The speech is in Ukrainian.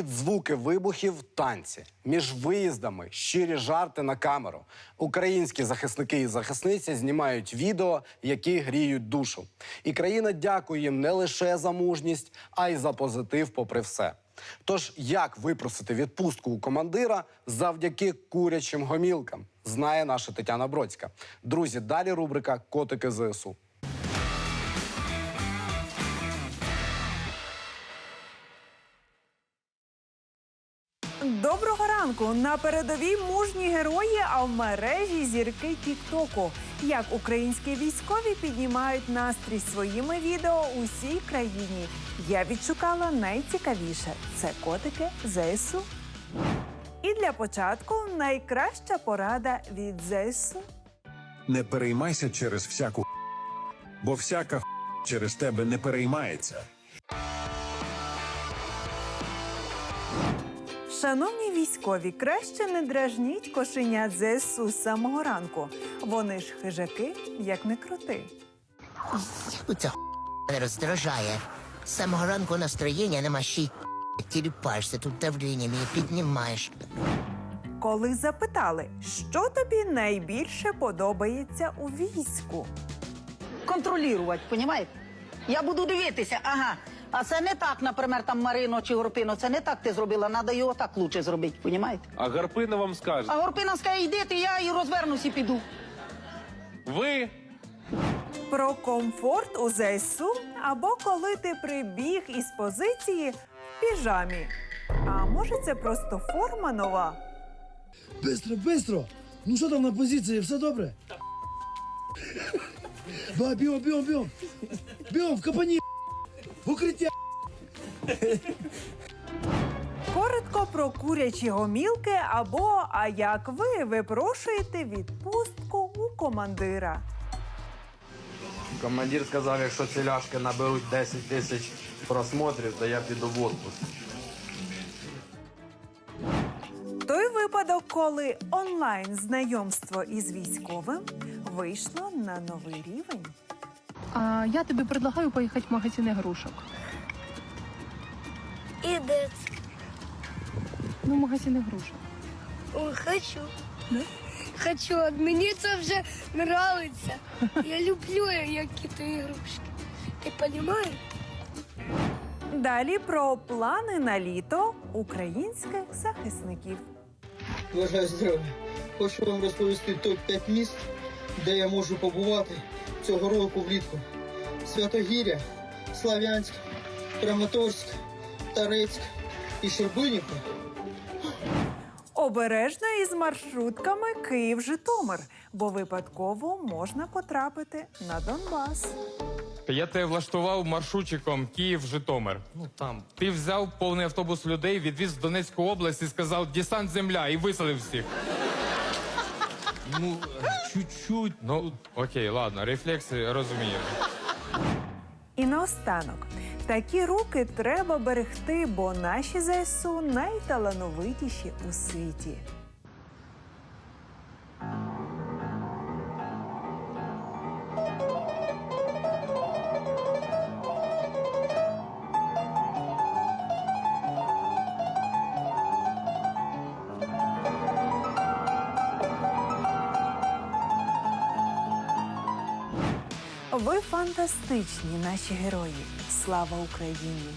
Під звуки вибухів танці між виїздами щирі жарти на камеру. Українські захисники і захисниці знімають відео, які гріють душу. І країна дякує їм не лише за мужність, а й за позитив, попри все. Тож, як випросити відпустку у командира завдяки курячим гомілкам, знає наша Тетяна Бродська. Друзі, далі рубрика Котики ЗСУ. Доброго ранку! На передовій мужні герої, а в мережі зірки Тіктоку. Як українські військові піднімають настрій своїми відео усій країні. Я відшукала найцікавіше це котики ЗСУ. І для початку найкраща порада від ЗСУ. Не переймайся через всяку, бо всяка через тебе не переймається. Шановні військові, краще не дражніть кошенят ЗСУ з самого ранку. Вони ж хижаки, як не крути. Оця х** мене роздражає. З самого ранку настроєння нема ще й тіліпаєшся, тут давлення мені піднімаєш. Коли запитали, що тобі найбільше подобається у війську, контролювати, понімаєте? Я буду дивитися, ага. А це не так, наприклад, там Марино чи Горпино, це не так ти зробила, треба його так лучше зробити, понімаєте? А Гарпина вам скаже, А Горпина скаже, йди ти, я і розвернусь і піду. ви про комфорт у ЗСУ або коли ти прибіг із позиції в піжамі. А може, це просто форма нова? Бистро, бистро! Ну що там на позиції, все добре? Бігом, бігом, бігом! Бігом, в капані! В укриття! Коротко про курячі гомілки або а як ви випрошуєте відпустку у командира. Командир сказав, якщо ці ляшки наберуть 10 тисяч просмотрів, то я піду в отпуск. Той випадок, коли онлайн знайомство із військовим вийшло на новий рівень. А я тобі предлагаю поїхати в магазин ігрушок. И де Ну, магазин ігрушок. Ой, хочу. Да? Хочу, а мені це вже нравиться. Я люблю які то ігрушки. Ти розумієш? Далі про плани на літо українських захисників. Бажаю здоров'я. Хочу вам розповісти топ-5 міст, де я можу побувати цього року влітку. Святогір'я, Слав'янськ, Краматорськ, Тарецьк і Щербинівка. Обережно із маршрутками Київ-Житомир, бо випадково можна потрапити на Донбас. Я тебе влаштував маршрутчиком Київ-Житомир. Ну там ти взяв повний автобус людей, відвіз в Донецьку область і сказав десант земля і виселив всіх. Ну, чуть-чуть. Ну, окей, ладно, рефлекси розумію. І наостанок, такі руки треба берегти, бо наші ЗСУ найталановитіші у світі. Ви фантастичні, наші герої. Слава Україні!